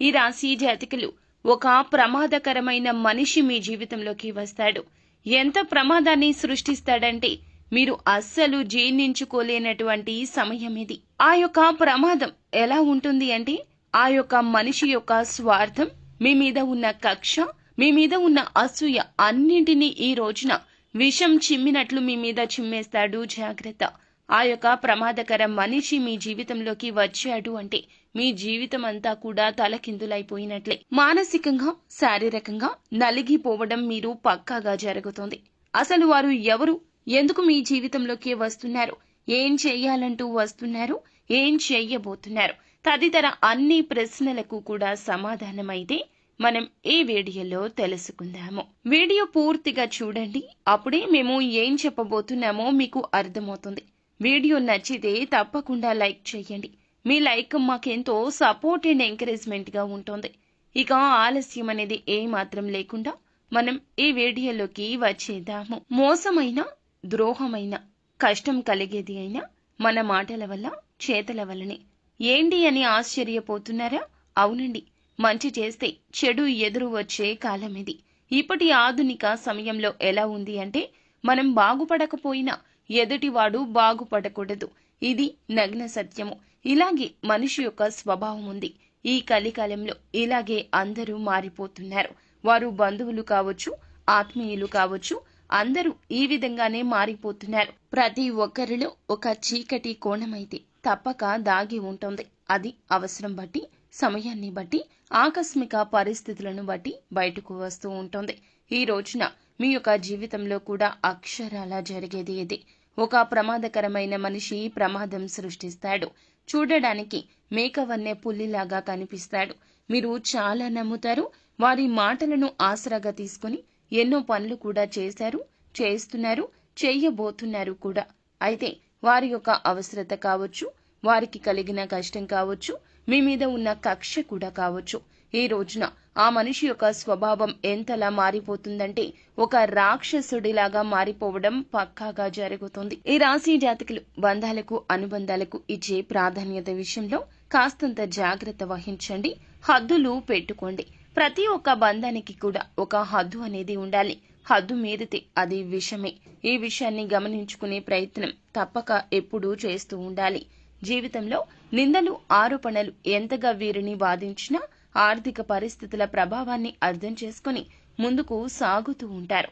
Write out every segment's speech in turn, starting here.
ఈ రాశి జాతికులు ఒక ప్రమాదకరమైన మనిషి మీ జీవితంలోకి వస్తాడు. ఎంత ప్రమాదాన్ని సృష్టిస్తాడంటే మీరు అస్సలు జీర్ణించుకోలేనటువంటి సమయం ఇది. ఆ యొక్క ప్రమాదం ఎలా ఉంటుంది అంటే ఆ యొక్క మనిషి యొక్క స్వార్థం మీ మీద ఉన్న కక్ష మీ మీద ఉన్న అసూయ అన్నింటినీ ఈ రోజున విషం చిమ్మినట్లు మీ మీద చిమ్మేస్తాడు జాగ్రత్త. ఆ యొక్క ప్రమాదకర మనిషి మీ జీవితంలోకి వచ్చాడు అంటే మీ జీవితం అంతా కూడా తలకిందులైపోయినట్లే. మానసికంగా శారీరకంగా నలిగిపోవడం మీరు పక్కాగా జరుగుతుంది. అసలు వారు ఎవరు? ఎందుకు మీ జీవితంలోకి వస్తున్నారు? ఏం చేయాలంటూ వస్తున్నారు? ఏం చెయ్యబోతున్నారు తదితర అన్ని ప్రశ్నలకు కూడా సమాధానమైతే మనం ఈ వీడియోలో తెలుసుకుందాము. వీడియో పూర్తిగా చూడండి. అప్పుడే మేము ఏం చెప్పబోతున్నామో మీకు అర్థమవుతుంది. వీడియో నచ్చితే తప్పకుండా లైక్ చేయండి. మీ లైక్ మాకెంతో సపోర్ట్ అండ్ ఎంకరేజ్మెంట్గా ఉంటుంది. ఇక ఆలస్యం అనేది ఏ మాత్రం లేకుండా మనం ఈ వీడియోలోకి వచ్చేద్దాము. మోసమైన ద్రోహమైన కష్టం కలిగేది అయినా మన మాటల వల్ల చేతల వల్లనే. ఏంటి అని ఆశ్చర్యపోతున్నారా? అవునండి మంచి చేస్తే చెడు ఎదురు వచ్చే కాలం ఇది. ఇప్పటి ఆధునిక సమయంలో ఎలా ఉంది అంటే మనం బాగుపడకపోయినా ఎదుటివాడు బాగుపడకూడదు. ఇది నగ్న సత్యము. ఇలాగే మనిషి యొక్క స్వభావం ఉంది. ఈ కలికాలంలో ఇలాగే అందరూ మారిపోతున్నారు. వారు బంధువులు కావచ్చు ఆత్మీయులు కావచ్చు అందరూ ఈ విధంగానే మారిపోతున్నారు. ప్రతి ఒక్కరిలో ఒక చీకటి కోణమైతే తప్పక దాగి ఉంటుంది. అది అవసరం బట్టి సమయాన్ని బట్టి ఆకస్మిక పరిస్థితులను బట్టి బయటకు వస్తూ ఉంటుంది. ఈ రోజున మీ యొక్క జీవితంలో కూడా అక్షరాల జరిగేది ఇది. ఒక ప్రమాదకరమైన మనిషి ప్రమాదం సృష్టిస్తాడు. చూడడానికి మేకవన్నె పుల్లిలాగా కనిపిస్తాడు. మీరు చాలా నమ్ముతారు. వారి మాటలను ఆసరాగా తీసుకుని ఎన్నో పనులు కూడా చేశారు చేస్తున్నారు చెయ్యబోతున్నారు కూడా. అయితే వారి యొక్క అవసరత కావచ్చు వారికి కలిగిన కష్టం కావచ్చు మీ మీద ఉన్న కక్ష కూడా కావచ్చు. ఈ రోజున ఆ మనిషి యొక్క స్వభావం ఎంతలా మారిపోతుందంటే ఒక రాక్షసుడిలాగా మారిపోవడం పక్కాగా జరుగుతుంది. ఈ రాశి జాతకులు బంధాలకు అనుబంధాలకు ఇచ్చే ప్రాధాన్యత విషయంలో కాస్తంత జాగ్రత్త వహించండి. హద్దులు పెట్టుకోండి. ప్రతి ఒక్క బంధానికి కూడా ఒక హద్దు అనేది ఉండాలి. హద్దు మీరితే అది విషమే. ఈ విషయాన్ని గమనించుకునే ప్రయత్నం తప్పక ఎప్పుడూ చేస్తూ ఉండాలి. జీవితంలో నిందలు ఆరోపణలు ఎంతగా వీరిని బాధించినా ఆర్థిక పరిస్థితుల ప్రభావాన్ని అర్థం చేసుకుని ముందుకు సాగుతూ ఉంటారు.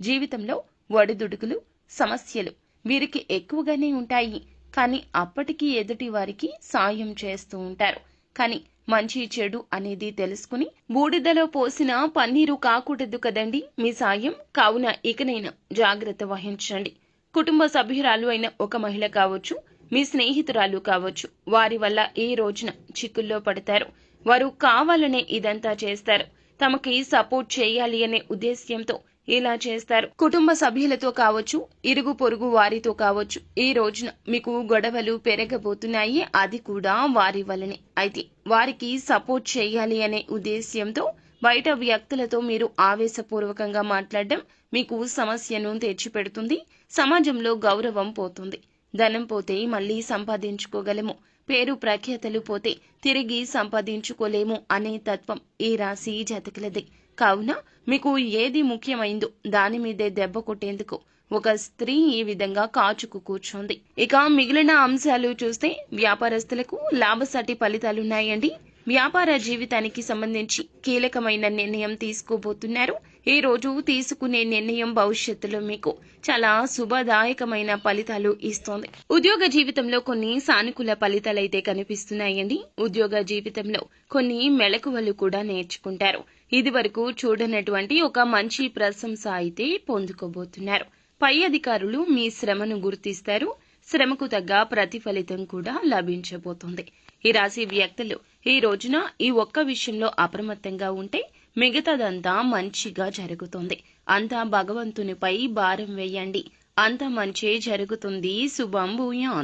జీవితంలో ఒడిదుడుకులు సమస్యలు వీరికి ఎక్కువగానే ఉంటాయి. కానీ అప్పటికీ ఎదుటి వారికి సాయం చేస్తూ ఉంటారు. కానీ మంచి చెడు అనేది తెలుసుకుని బూడిదలో పోసిన పన్నీరు కాకూడదు కదండి మీ సాయం? కావున ఇకనైనా జాగ్రత్త వహించండి. కుటుంబ సభ్యురాలు అయిన ఒక మహిళ కావచ్చు మీ స్నేహితురాలు కావచ్చు. వారి వల్ల ఈ రోజున చిక్కుల్లో పడతారు. వారు కావాలనే ఇదంతా చేస్తారు. తమకి సపోర్ట్ చేయాలి అనే ఉద్దేశ్యంతో ఇలా చేస్తారు. కుటుంబ సభ్యులతో కావచ్చు ఇరుగు పొరుగు వారితో కావచ్చు ఈ రోజున మీకు గొడవలు పెరగబోతున్నాయి. అది కూడా వారి వల్లనే. అయితే వారికి సపోర్ట్ చేయాలి అనే ఉద్దేశ్యంతో బయట వ్యక్తులతో మీరు ఆవేశపూర్వకంగా మాట్లాడడం మీకు సమస్యను తెచ్చిపెడుతుంది. సమాజంలో గౌరవం పోతుంది. ధనం పోతే మళ్ళీ సంపాదించుకోగలము. పేరు ప్రఖ్యాతలు పోతే తిరిగి సంపాదించుకోలేము అనే తత్వం ఈ రాశి జాతకులది. కావున మీకు ఏది ముఖ్యమైందో దాని మీదే దెబ్బ కొట్టేందుకు ఒక స్త్రీ ఈ విధంగా కాచుకు కూర్చోంది. ఇక మిగిలిన అంశాలు చూస్తే వ్యాపారస్తులకు లాభసాటి ఫలితాలున్నాయండి. వ్యాపార జీవితానికి సంబంధించి కీలకమైన నిర్ణయం తీసుకోబోతున్నారు. ఈ రోజు తీసుకునే నిర్ణయం భవిష్యత్తులో మీకు చాలా శుభదాయకమైన ఫలితాలు ఇస్తోంది. ఉద్యోగ జీవితంలో కొన్ని సానుకూల ఫలితాలైతే కనిపిస్తున్నాయండి. ఉద్యోగ జీవితంలో కొన్ని మెళకువలు కూడా నేర్చుకుంటారు. ఇది వరకు చూడనటువంటి ఒక మంచి ప్రశంస అయితే పొందుకోబోతున్నారు. పై అధికారులు మీ శ్రమను గుర్తిస్తారు. శ్రమకు తగ్గ ప్రతిఫలితం కూడా లభించబోతుంది. ఈ రాశి వ్యక్తులు ఈ రోజున ఈ ఒక్క విషయంలో అప్రమత్తంగా ఉంటే మిగతాదంతా మంచిగా జరుగుతుంది. అంతా భగవంతునిపై భారం వేయండి. అంత మంచే జరుగుతుంది. శుభం భూయాన్.